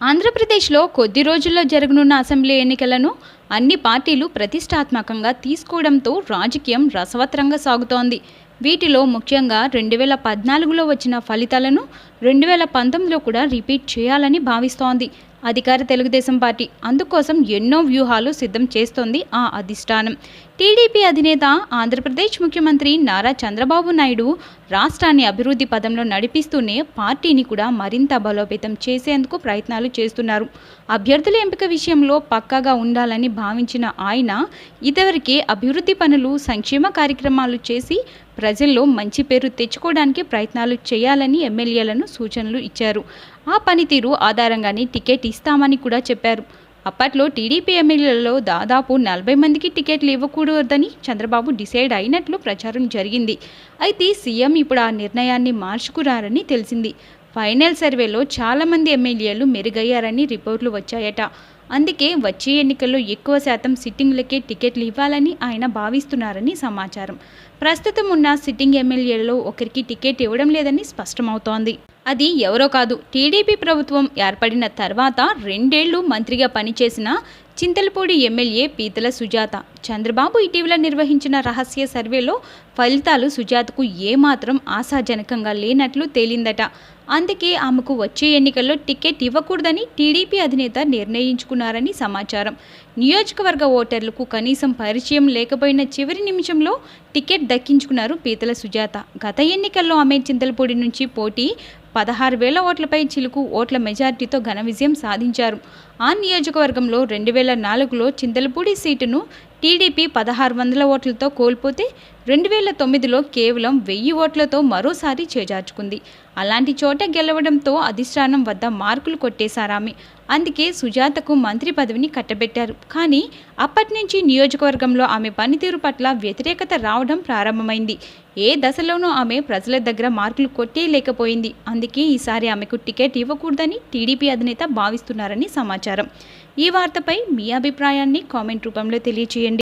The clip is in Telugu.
ఆంధ్రప్రదేశ్లో కొద్ది రోజుల్లో జరగనున్న అసెంబ్లీ ఎన్నికలను అన్ని పార్టీలు ప్రతిష్టాత్మకంగా తీసుకోవడంతో రాజకీయం రసవత్రంగా సాగుతోంది. వీటిలో ముఖ్యంగా రెండు వేల పద్నాలుగులో వచ్చిన ఫలితాలను రెండు వేల పంతొమ్మిదిలో కూడా రిపీట్ చేయాలని భావిస్తోంది. అధికార తెలుగుదేశం పార్టీ అందుకోసం ఎన్నో వ్యూహాలు సిద్ధం చేస్తోంది ఆ అధిష్టానం. టీడీపీ అధినేత ఆంధ్రప్రదేశ్ ముఖ్యమంత్రి నారా చంద్రబాబు నాయుడు రాష్ట్రాన్ని అభివృద్ధి పదంలో నడిపిస్తూనే పార్టీని కూడా మరింత బలోపేతం చేసేందుకు ప్రయత్నాలు చేస్తున్నారు. అభ్యర్థుల ఎంపిక విషయంలో పక్కాగా ఉండాలని భావించిన ఆయన ఇదివరకే అభివృద్ధి పనులు సంక్షేమ కార్యక్రమాలు చేసి ప్రజల్లో మంచి పేరు తెచ్చుకోవడానికి ప్రయత్నాలు చేయాలని ఎమ్మెల్యేలను సూచనలు ఇచ్చారు. ఆ పనితీరు ఆధారంగానే టికెట్ ఇస్తామని కూడా చెప్పారు. అప్పట్లో టీడీపీ ఎమ్మెల్యేలలో దాదాపు నలభై మందికి టికెట్లు ఇవ్వకూడదని చంద్రబాబు డిసైడ్ అయినట్లు ప్రచారం జరిగింది. అయితే సీఎం ఇప్పుడు ఆ నిర్ణయాన్ని మార్చుకురారని తెలిసింది. ఫైనల్ సర్వేలో చాలామంది ఎమ్మెల్యేలు మెరుగయ్యారని రిపోర్ట్లు వచ్చాయట. అందుకే వచ్చే ఎన్నికల్లో ఎక్కువ శాతం సిట్టింగ్లకే టికెట్లు ఇవ్వాలని ఆయన భావిస్తున్నారని సమాచారం. ప్రస్తుతం ఉన్న సిట్టింగ్ ఎమ్మెల్యేలలో ఒకరికి టికెట్ ఇవ్వడం లేదని స్పష్టమవుతోంది. అది ఎవరో కాదు. టీడీపీ ప్రభుత్వం ఏర్పడిన తర్వాత రెండేళ్ళు మంత్రిగా పనిచేసిన చింతలపూడి ఎమ్మెల్యే పీతల సుజాత. చంద్రబాబు ఇటీవల నిర్వహించిన రహస్య సర్వేలో ఫలితాలు సుజాతకు ఏమాత్రం ఆశాజనకంగా లేనట్లు తేలిందట. అందుకే ఆమెకు వచ్చే ఎన్నికల్లో టికెట్ ఇవ్వకూడదని టీడీపీ అధినేత నిర్ణయించుకున్నారని సమాచారం. నియోజకవర్గ ఓటర్లకు కనీసం పరిచయం లేకపోయిన చివరి నిమిషంలో టికెట్ దక్కించుకున్నారు పీతల సుజాత. గత ఎన్నికల్లో ఆమె చింతలపూడి నుంచి పోటీ పదహారు వేల ఓట్లపై చిలుకు ఓట్ల మెజార్టీతో ఘన విజయం సాధించారు. ఆ నియోజకవర్గంలో రెండు వేల నాలుగులో చింతలపూడి సీటును టీడీపీ పదహారు వందల ఓట్లతో కోల్పోతే రెండు వేల తొమ్మిదిలో కేవలం వెయ్యి ఓట్లతో మరోసారి చేజార్చుకుంది. అలాంటి చోట గెలవడంతో అధిష్టానం వద్ద మార్కులు కొట్టేశారామె. అందుకే సుజాతకు మంత్రి పదవిని కట్టబెట్టారు. కానీ అప్పటి నుంచి నియోజకవర్గంలో ఆమె పనితీరు పట్ల వ్యతిరేకత రావడం ప్రారంభమైంది. ఏ దశలోనూ ఆమె ప్రజల దగ్గర మార్కులు కొట్టేయలేకపోయింది. అందుకే ఈసారి ఆమెకు టికెట్ ఇవ్వకూడదని టీడీపీ అధినేత భావిస్తున్నారని సమాచారం. ఈ వార్తపై మీ అభిప్రాయాన్ని కామెంట్ రూపంలో తెలియచేయండి.